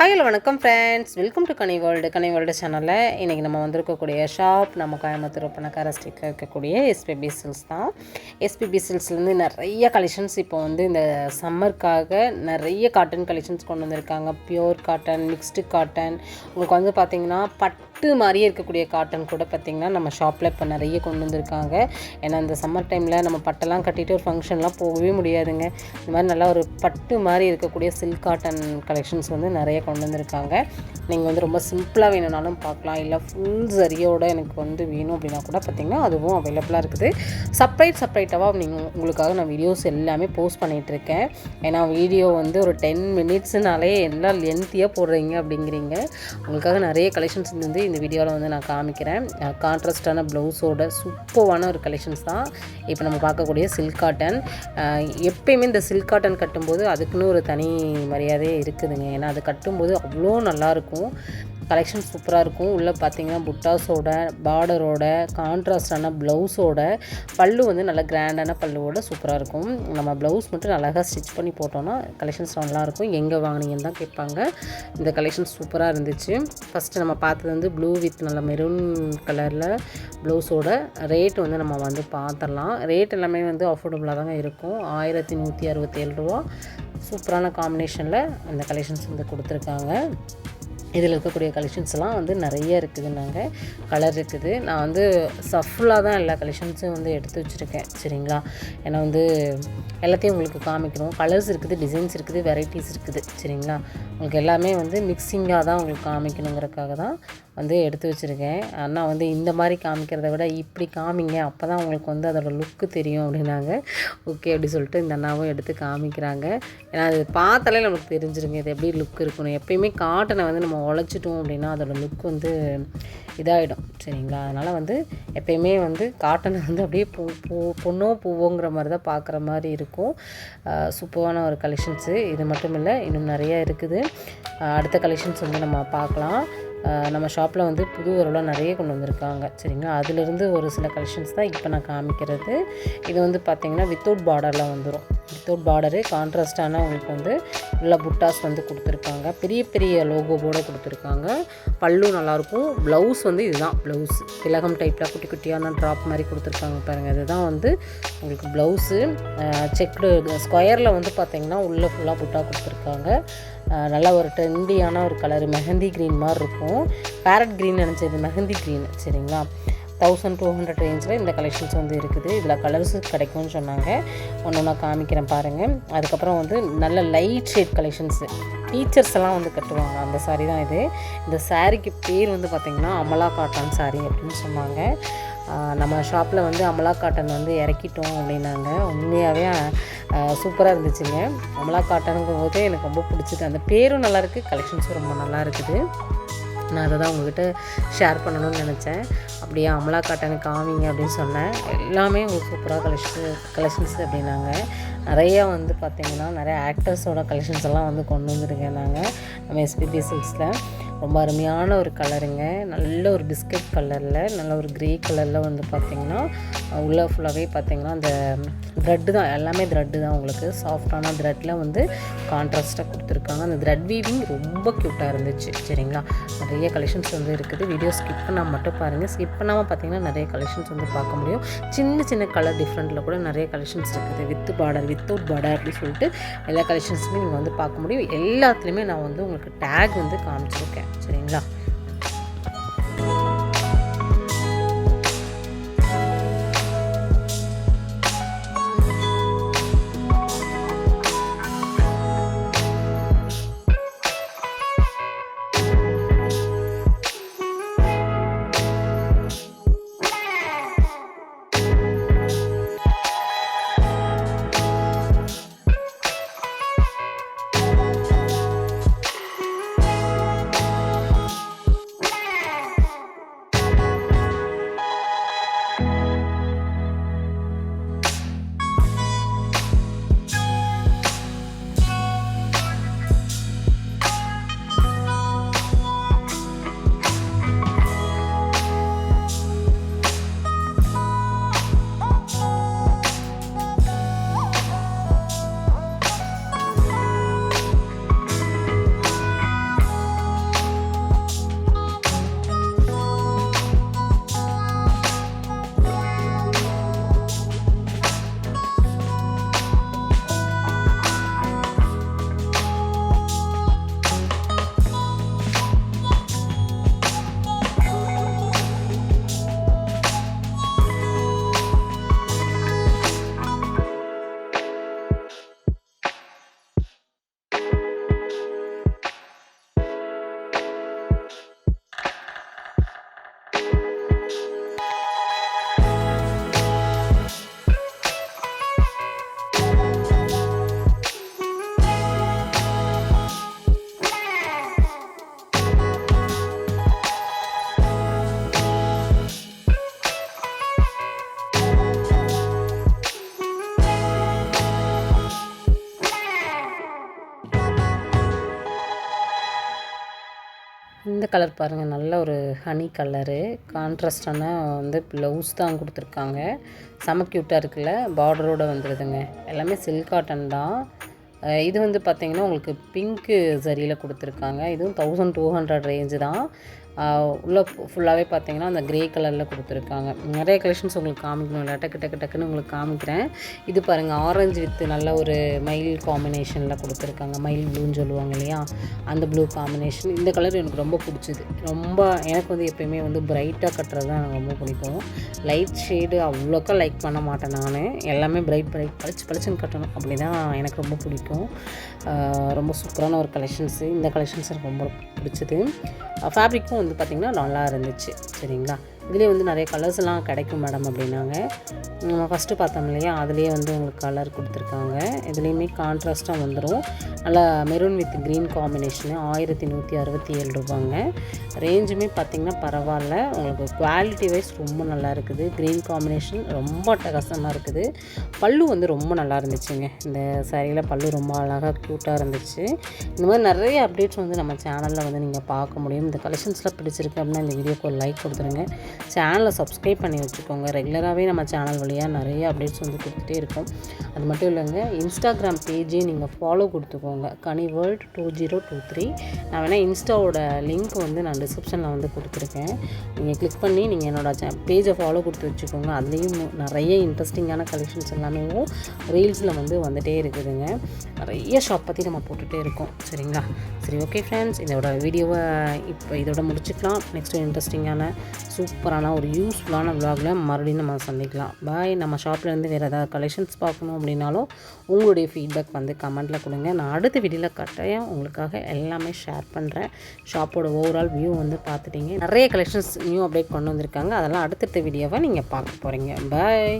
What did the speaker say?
Hello வணக்கம் friends welcome to Kani world Kani world சேனலில் இன்றைக்கி நம்ம வந்திருக்கக்கூடிய ஷாப் நம்ம கோயம்புத்தூர் பணக்கார ஸ்ட்ரீட்டில் இருக்கக்கூடிய எஸ்பிபி சில்ஸ் தான். எஸ்பிபி சில்ஸ்லேருந்து நிறைய கலெக்ஷன்ஸ் இப்போ வந்து இந்த சம்மருக்காக நிறைய காட்டன் கலெக்ஷன்ஸ் கொண்டு வந்திருக்காங்க. பியூர் காட்டன் மிக்ஸ்டு காட்டன் உங்களுக்கு வந்து பார்த்திங்கன்னா பட்டு மாதிரியே இருக்கக்கூடிய காட்டன் கூட பார்த்திங்கன்னா நம்ம ஷாப்பில் இப்போ நிறைய கொண்டு வந்திருக்காங்க. ஏன்னா இந்த சம்மர் டைமில் நம்ம பட்டெல்லாம் கட்டிட்டு ஒரு ஃபங்க்ஷன்லாம் போகவே முடியாதுங்க. இந்த மாதிரி நல்லா ஒரு பட்டு மாதிரி இருக்கக்கூடிய சில்க் காட்டன் கலெக்ஷன்ஸ் வந்து நிறைய கொண்டு வந்திருக்காங்க. நீங்கள் வந்து ரொம்ப சிம்பிளாக வேணும்னாலும் பார்க்கலாம். இல்லை ஃபுல் சரியோட எனக்கு வந்து வேணும் அப்படின்னா கூட பார்த்திங்கன்னா அதுவும் அவைலபிளாக இருக்குது. செப்பரேட் செப்பரேட்டாக நீங்கள் உங்களுக்காக நான் வீடியோஸ் எல்லாமே போஸ்ட் பண்ணிகிட்ருக்கேன் ஏன்னா வீடியோ வந்து ஒரு டென் மினிட்ஸ்னாலே எல்லாம் லென்த்தியாக போடுறீங்க அப்படிங்கிறீங்க. உங்களுக்காக நிறைய கலெக்ஷன்ஸ் வந்து இந்த வீடியோவில் வந்து நான் காமிக்கிறேன். கான்ட்ராஸ்டான ப்ளவுஸோட சூப்பரான ஒரு கலெக்ஷன்ஸ் தான். இப்போ நம்ம பார்க்கக்கூடிய சில்க் காட்டன் எப்பயுமே இந்த சில்க் காட்டன் கட்டும்போது அதுக்குன்னு ஒரு தனி மரியாதையே இருக்குதுங்க. ஏன்னா அது கட்டும் பார்க்கும்போது அவ்வளோ நல்லாயிருக்கும். கலெக்ஷன் சூப்பராக இருக்கும். உள்ளே பார்த்தீங்கன்னா புட்டாஸோட பார்டரோட கான்ட்ராஸ்டான ப்ளவுஸோட பல்லு வந்து நல்ல கிராண்டான பல்லுவோட சூப்பராக இருக்கும். நம்ம ப்ளவுஸ் மட்டும் அழகாக ஸ்டிச் பண்ணி போட்டோன்னா கலெக்ஷன்ஸ் நல்லாயிருக்கும். எங்கே வாங்கினீங்கன்னு தான் கேட்பாங்க. இந்த கலெக்ஷன் சூப்பராக இருந்துச்சு. ஃபஸ்ட்டு நம்ம பார்த்தது வந்து ப்ளூ வித் நல்ல மெரூன் கலரில் ப்ளவுஸோட ரேட் வந்து நம்ம வந்து பார்த்துடலாம். ரேட் எல்லாமே வந்து அஃபோர்டபுளாக தாங்க இருக்கும். ஆயிரத்தி நூற்றி அறுபத்தேழு ரூபா. சூப்பரான காம்பினேஷனில் அந்த கலெக்ஷன்ஸ் வந்து கொடுத்துருக்காங்க. இதில் இருக்கக்கூடிய கலெக்ஷன்ஸ்லாம் வந்து நிறைய இருக்குது நாங்கள் கலர் இருக்குது. நான் வந்து சஃபுல்லாக தான் எல்லா கலெக்ஷன்ஸும் வந்து எடுத்து வச்சுருக்கேன். சரிங்களா? ஏன்னா வந்து எல்லாத்தையும் உங்களுக்கு காமிக்கணும் கலர்ஸ் இருக்குது டிசைன்ஸ் இருக்குது வெரைட்டிஸ் இருக்குது. சரிங்களா? உங்களுக்கு எல்லாமே வந்து மிக்சிங்காக தான் உங்களுக்கு காமிக்கணுங்கிறதுக்காக தான் வந்து எடுத்து வச்சுருக்கேன். ஆனால் வந்து இந்த மாதிரி காமிக்கிறத விட இப்படி காமிங்க. அப்போ தான் உங்களுக்கு வந்து அதோட லுக்கு தெரியும் அப்படின்னாங்க. ஓகே அப்படி சொல்லிட்டு இந்த அண்ணாவும் எடுத்து காமிக்கிறாங்க. ஏன்னா அது பார்த்தாலே நமக்கு தெரிஞ்சிருங்க. இது எப்படி லுக் இருக்கணும் எப்பயுமே காட்டனை வந்து நம்ம உழைச்சிட்டோம் அப்படின்னா அதோட லுக் வந்து இதாகிடும் சரிங்களா? அதனால் வந்து எப்பயுமே வந்து காட்டனை வந்து அப்படியே பூ பூ பொண்ணோ பூவோங்கிற மாதிரி தான் பார்க்குற மாதிரி இருக்கும். சூப்பரான ஒரு கலெக்ஷன்ஸு இது மட்டும் இல்லை இன்னும் நிறைய இருக்குது. அடுத்த கலெக்ஷன்ஸ் வந்து நம்ம பார்க்கலாம். நம்ம ஷாப்பில் வந்து புது உறவுலாம் நிறைய கொண்டு வந்திருக்காங்க. சரிங்களா? அதிலிருந்து ஒரு சில கலெக்ஷன்ஸ் தான் இப்போ நான் காமிக்கிறது. இது வந்து பார்த்திங்கன்னா வித்தவுட் பார்டரில் வந்துடும் வித்தவுட் பார்டரு கான்ட்ராஸ்டான உங்களுக்கு வந்து நல்லா புட்டாஸ் வந்து கொடுத்துருக்காங்க. பெரிய பெரிய லோகோவோடு கொடுத்துருக்காங்க. பல்லும் நல்லாயிருக்கும். ப்ளவுஸ் வந்து இதுதான். ப்ளவுஸ் திலகம் டைப்பில் குட்டி குட்டியான ட்ராப் மாதிரி கொடுத்துருக்காங்க பாருங்கள் இதுதான் வந்து உங்களுக்கு ப்ளவுஸு செக்டு ஸ்கொயரில் வந்து பார்த்திங்கன்னா உள்ளே ஃபுல்லாக புட்டா கொடுத்துருக்காங்க. நல்ல ஒரு ட்ரெண்டியான ஒரு கலர் மெஹந்தி க்ரீன் மாதிரி இருக்கும். பேரட் க்ரீன் நினச்சது மெஹந்தி க்ரீன் சரிங்களா? தௌசண்ட் டூ ஹண்ட்ரட் ரேஞ்சில் இந்த கலெக்ஷன்ஸ் வந்து இருக்குது. இதில் கலர்ஸ் கிடைக்கும்னு சொன்னாங்க. ஒன்று ஒன்றா காமிக்கிறேன் பாருங்கள் அதுக்கப்புறம் வந்து நல்ல லைட் ஷேட் கலெக்ஷன்ஸு டீச்சர்ஸ் எல்லாம் வந்து கட்டுவாங்க. அந்த சாரீ தான் இது. இந்த சாரீக்கு பேர் வந்து பார்த்திங்கன்னா அமலா காட்டான் சாரீ அப்படின்னு சொன்னாங்க. நம்ம ஷாப்பில் வந்து அமலா காட்டன் வந்து இறக்கிட்டோம் அப்படின்னாங்க. உண்மையாகவே சூப்பராக இருந்துச்சுங்க. அமலா காட்டனுங்கும் போது எனக்கு ரொம்ப பிடிச்சிது. அந்த பேரும் நல்லாயிருக்கு கலெக்ஷன்ஸும் ரொம்ப நல்லா இருக்குது. நான் அதை தான் உங்கள்கிட்ட ஷேர் பண்ணணும்னு நினச்சேன். அப்படியே அமலா காட்டனு காமிங்க அப்படின்னு சொன்னேன். எல்லாமே உங்களுக்கு சூப்பராக கலெக்ஷன் கலெக்ஷன்ஸ் அப்படின்னாங்க. நிறையா வந்து பார்த்திங்கன்னா நிறைய ஆக்டர்ஸோட கலெக்ஷன்ஸ் எல்லாம் வந்து கொண்டு வந்துருக்கேன் நாங்கள் நம்ம எஸ்பிபி சில்ஸில் ரொம்ப அருமையான ஒரு கலருங்க. நல்ல ஒரு பிஸ்கட் கலரில் நல்ல ஒரு க்ரே கலரில் வந்து பார்த்திங்கன்னா உள்ளே ஃபுல்லாகவே பார்த்திங்கன்னா அந்த த்ரெட்டு தான் எல்லாமே த்ரெட்டு தான் உங்களுக்கு. சாஃப்டான த்ரெட்டில் வந்து கான்ட்ராஸ்ட்டாக கொடுத்துருக்காங்க. அந்த த்ரெட் வீவிங் ரொம்ப க்யூட்டாக இருந்துச்சு சரிங்களா? நிறைய கலெக்ஷன்ஸ் வந்து இருக்குது. வீடியோ ஸ்கிப் பண்ணால் மட்டும் பாருங்கள் ஸ்கிப் பண்ணாமல் பார்த்திங்கன்னா நிறைய கலெக்ஷன்ஸ் வந்து பார்க்க முடியும். சின்ன சின்ன கலர் டிஃப்ரெண்ட்டில் கூட நிறைய கலெக்ஷன்ஸ் இருக்குது. வித் பார்டர் வித்தவுட் பார்டர் அப்படின்னு சொல்லிட்டு எல்லா கலெக்ஷன்ஸுமே நீங்கள் வந்து பார்க்க முடியும். எல்லாத்துலேயுமே நான் வந்து உங்களுக்கு டேக் வந்து காமிச்சிருக்கேன். சரிங்களா? இந்த கலர் பாருங்கள் நல்ல ஒரு ஹனி கலரு. கான்ட்ராஸ்டான வந்து ப்ளவுஸ் தான் கொடுத்துருக்காங்க. செம க்யூட்டாக இருக்குல்ல பார்டரோடு வந்துடுதுங்க எல்லாமே சில்க் காட்டன் தான். இது வந்து பார்த்திங்கன்னா உங்களுக்கு பிங்க்கு சரியில் கொடுத்துருக்காங்க. இதுவும் தௌசண்ட் டூ ஹண்ட்ரட் ரேஞ்சு தான். உள்ளே ஃபுல்லாகவே பார்த்தீங்கன்னா அந்த க்ரே கலரில் கொடுத்துருக்காங்க. நிறைய கலெக்ஷன்ஸ் உங்களுக்கு காமிக்கணும். இல்லை டக்கு டக்கு டக்குன்னு உங்களுக்கு காமிக்கிறேன். இது பாருங்கள் ஆரஞ்சு வித் நல்ல ஒரு மயில் காம்பினேஷனில் கொடுத்துருக்காங்க. மயில் ப்ளூன்னு சொல்லுவாங்க இல்லையா? அந்த ப்ளூ காம்பினேஷன் இந்த கலர் எனக்கு ரொம்ப பிடிச்சிது. ரொம்ப எனக்கு வந்து எப்பயுமே வந்து பிரைட்டாக கட்டுறது தான் எனக்கு ரொம்ப பிடிக்கும். லைட் ஷேடு அவ்வளோக்கா லைக் பண்ண மாட்டேன் நான். எல்லாமே பிரைட் பிரைட் பளிச்சு பளிச்சுன்னு கட்டணும். அப்படி தான் எனக்கு ரொம்ப பிடிக்கும். ரொம்ப சூப்பரான ஒரு கலெக்ஷன்ஸு இந்த கலெக்ஷன்ஸ் எனக்கு ரொம்ப பிடிச்சது. ஃபேப்ரிக்கும் வந்து பார்த்திங்கன்னா நல்லா இருந்துச்சு. சரிங்களா? இதுலேயே வந்து நிறைய கலர்ஸ் எல்லாம் கிடைக்கும் மேடம் அப்படின்னாங்க. நம்ம ஃபஸ்ட்டு பார்த்தோம் இல்லையா? அதுலேயே வந்து உங்களுக்கு கலர் கொடுத்துருக்காங்க. இதுலேயுமே கான்ட்ராஸ்ட்டாக வந்துடும் நல்லா மெரூன் வித் க்ரீன் காம்பினேஷனு ஆயிரத்தி நூற்றி அறுபத்தி ஏழு ரூபாங்க. ரேஞ்சுமே பார்த்திங்கன்னா பரவாயில்ல. உங்களுக்கு குவாலிட்டி வைஸ் ரொம்ப நல்லா இருக்குது. க்ரீன் காம்பினேஷன் ரொம்ப அட்டகாசமாக இருக்குது. பல்லு வந்து ரொம்ப நல்லா இருந்துச்சுங்க. இந்த சேரீயில் பல்லு ரொம்ப அழகாக க்யூட்டாக இருந்துச்சு. இந்த மாதிரி நிறைய அப்டேட்ஸ் வந்து நம்ம சேனலில் வந்து நீங்கள் பார்க்க முடியும். இந்த கலெக்ஷன்ஸ்லாம் பிடிச்சிருக்கு அப்படின்னா இந்த வீடியோக்கு ஒரு லைக் கொடுத்துருங்க. சேனலை சப்ஸ்கிரைப் பண்ணி வச்சுக்கோங்க. ரெகுலராகவே நம்ம சேனல் வழியாக நிறைய அப்டேட்ஸ் வந்து கொடுத்துட்டே இருக்கோம். அது மட்டும் இல்லைங்க இன்ஸ்டாகிராம் பேஜே நீங்கள் ஃபாலோ கொடுத்துக்கோங்க. Kani world two zero two three நான் வேணால் இன்ஸ்டாவோட லிங்க் வந்து நான் டிஸ்கிரிப்ஷனில் வந்து கொடுத்துருக்கேன். நீங்கள் கிளிக் பண்ணி நீங்கள் என்னோட பேஜை ஃபாலோ கொடுத்து வச்சுக்கோங்க. அதுலேயும் நிறைய இன்ட்ரெஸ்டிங்கான கலெக்ஷன்ஸ் எல்லாமே ரீல்ஸில் வந்து வந்துகிட்டே இருக்குதுங்க. நிறைய ஷாப் பற்றி நம்ம போட்டுகிட்டே இருக்கோம். சரிங்களா? சரி ஓகே ஃப்ரெண்ட்ஸ் இதோட வீடியோவை இப்போ இதோட முடிச்சுக்கலாம். நெக்ஸ்ட் இன்ட்ரெஸ்டிங்கான சூப்பரான ஒரு யூஸ்ஃபுல்லான vlogல மறுபடியும் நம்ம சந்திக்கலாம். பாய் நம்ம ஷாப்லேருந்து வேறு ஏதாவது கலெக்ஷன்ஸ் பார்க்கணும் அப்படின்னாலும் உங்களுடைய ஃபீட்பேக் வந்து கமெண்ட்டில் கொடுங்க. நான் அடுத்த வீடியோவில் கட்டாயம் உங்களுக்காக எல்லாமே ஷேர் பண்ணுறேன் ஷாப்போட ஓவரால் வியூ வந்து பார்த்துட்டீங்க. நிறைய கலெக்ஷன்ஸ் நியூ அப்டேட் கொண்டு வந்திருக்காங்க. அதெல்லாம் அடுத்தடுத்த வீடியோவை நீங்கள் பார்க்க போகிறீங்க பாய்